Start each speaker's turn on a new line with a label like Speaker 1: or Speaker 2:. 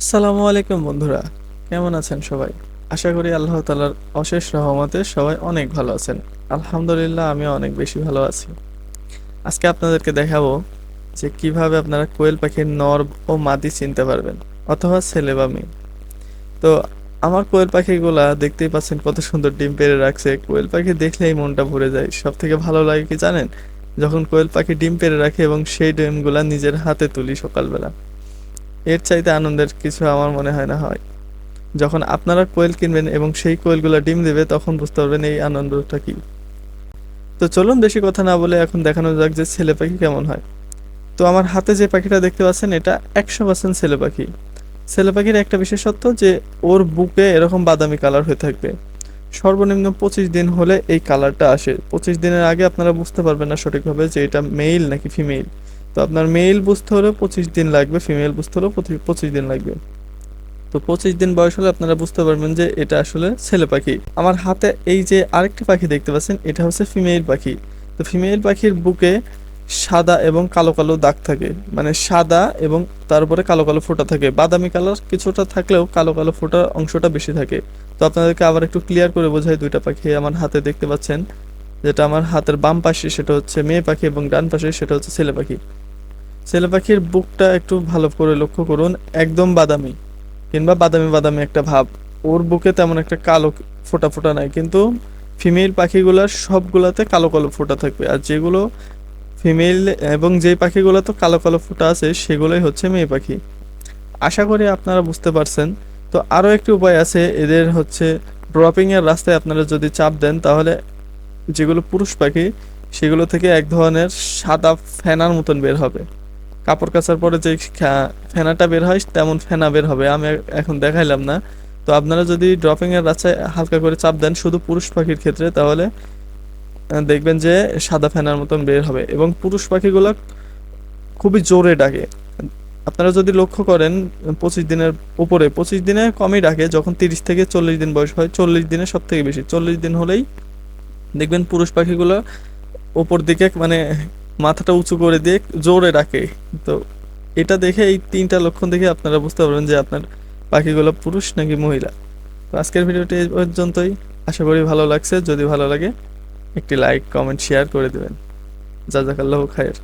Speaker 1: আসসালামু আলাইকুম বন্ধুরা, কেমন আছেন সবাই? আশা করি আল্লাহ তালার অশেষ রহমতে সবাই অনেক ভালো আছেন। আলহামদুলিল্লাহ আমি অনেক বেশি ভালো আছি। আজকে আপনাদেরকে দেখাবো যে কীভাবে আপনারা কোয়েল পাখির নর ও মাদি চিনতে পারবেন, অথবা ছেলে বা মেয়ে। তো, আমার কোয়েল পাখিগুলা দেখতেই পাচ্ছেন কত সুন্দর ডিম পেড়ে রাখছে। কোয়েল পাখি দেখলেই মনটা ভরে যায়। সব থেকে ভালো লাগে কি জানেন? যখন কোয়েল পাখি ডিম পেড়ে রাখে এবং সেই ডিমগুলা নিজের হাতে তুলি সকালবেলা। এর চাইতে আনন্দের কিছু আমার মনে হয় না হয়। যখন আপনারা কোয়েল কিনবেন এবং সেই কোয়েলগুলো ডিম দেবে, তখন বুঝতে পারবেন এই আনন্দটা কি। তো চলুন বেশি কথা না বলে এখন দেখানো যাক যে ছেলে পাখি কেমন হয়। তো আমার হাতে যে পাখিটা দেখতে পাচ্ছেন, এটা একশো পার্সেন্ট ছেলে পাখি। ছেলে পাখির একটা বিশেষত্ব যে, ওর বুকে এরকম বাদামি কালার হয়ে থাকবে। সর্বনিম্ন পঁচিশ দিন হলে এই কালারটা আসে। পঁচিশ দিনের আগে আপনারা বুঝতে পারবেন না সঠিকভাবে যে এটা মেইল নাকি ফিমেল তো আপনার মেল বুঝতে হলে পঁচিশ দিন লাগবে ফিমেল বুঝতে পঁচিশ পঁচিশ দিন লাগবে। তো পঁচিশ দিন বয়স হলে আপনারা বুঝতে পারবেন যে এটা আসলে ছেলে পাখি। আমার হাতে এই যে আরেকটি পাখি দেখতে পাচ্ছেন, এটা হচ্ছে ফিমেল পাখি। তো ফিমেল পাখির বুকে সাদা এবং কালো কালো দাগ থাকে। মানে সাদা এবং তারপরে কালো কালো ফোঁটা থাকে। বাদামি কালার কিছুটা থাকলেও কালো কালো ফোঁটার অংশটা বেশি থাকে। তো আপনাদেরকে আবার একটু ক্লিয়ার করে বোঝাই দুইটা পাখি আমার হাতে দেখতে পাচ্ছেন। যেটা আমার হাতের বাম পাশে সেটা হচ্ছে মেয়ে পাখি এবং ডান পাশে সেটা হচ্ছে ছেলে পাখি। ছেলে পাখির বুকটা একটু ভালো করে লক্ষ্য করুন, একদম বাদামি, কিংবা বাদামি বাদামি একটা ভাব। ওর বুকে তেমন একটা কালো ফোঁটা ফোঁটা নাই, কিন্তু ফিমেল পাখিগুলোর সবগুলাতে কালো কালো ফোটা থাকবে, আর যেগুলো ফিমেল এবং যে পাখিগুলো তো কালো কালো ফোটা আছে, সেগুলোই হচ্ছে মেয়ে পাখি। আশা করি আপনারা বুঝতে পারছেন। তো আরও একটি উপায় আছে, এদের হচ্ছে ড্রপিংয়ের রাস্তায় আপনারা যদি চাপ দেন, তাহলে যেগুলো পুরুষ পাখি, সেগুলো থেকে এক ধরনের সাদা ফেনার মতন বের হবে। কাপড় কাচার পরে যে ফেনাটা বের হয় তেমন ফেনা বের হবে, আমি এখন দেখাইলাম না। তো আপনারা যদি ড্রপিং এর রাস্তায় হালকা করে চাপ দেন শুধু পুরুষ পাখির ক্ষেত্রে, তাহলে দেখবেন যে সাদা ফেনার মতন বের হবে এবং পুরুষ পাখিগুলো খুবই জোরে ডাকে। আপনারা যদি লক্ষ্য করেন, পঁচিশ দিনের উপরে, পঁচিশ দিনে কমই ডাকে, যখন তিরিশ থেকে চল্লিশ দিন বয়স হয়, চল্লিশ দিনে সব থেকে বেশি। চল্লিশ দিন হলেই দেখবেন পুরুষ পাখিগুলো ওপর দিকে মানে মাথাটা উঁচু করে দিয়ে জোরে ডাকে। তো এটা দেখে এই তিনটা লক্ষণ দেখে আপনারা বুঝতে পারবেন যে আপনার পাখিগুলো পুরুষ নাকি মহিলা। তো আজকের ভিডিওটি এই পর্যন্তই। আশা করি ভালো লাগছে। যদি ভালো লাগে, একটি লাইক, কমেন্ট, শেয়ার করে দেবেন। জাজাকাল্লাহ খায়ের।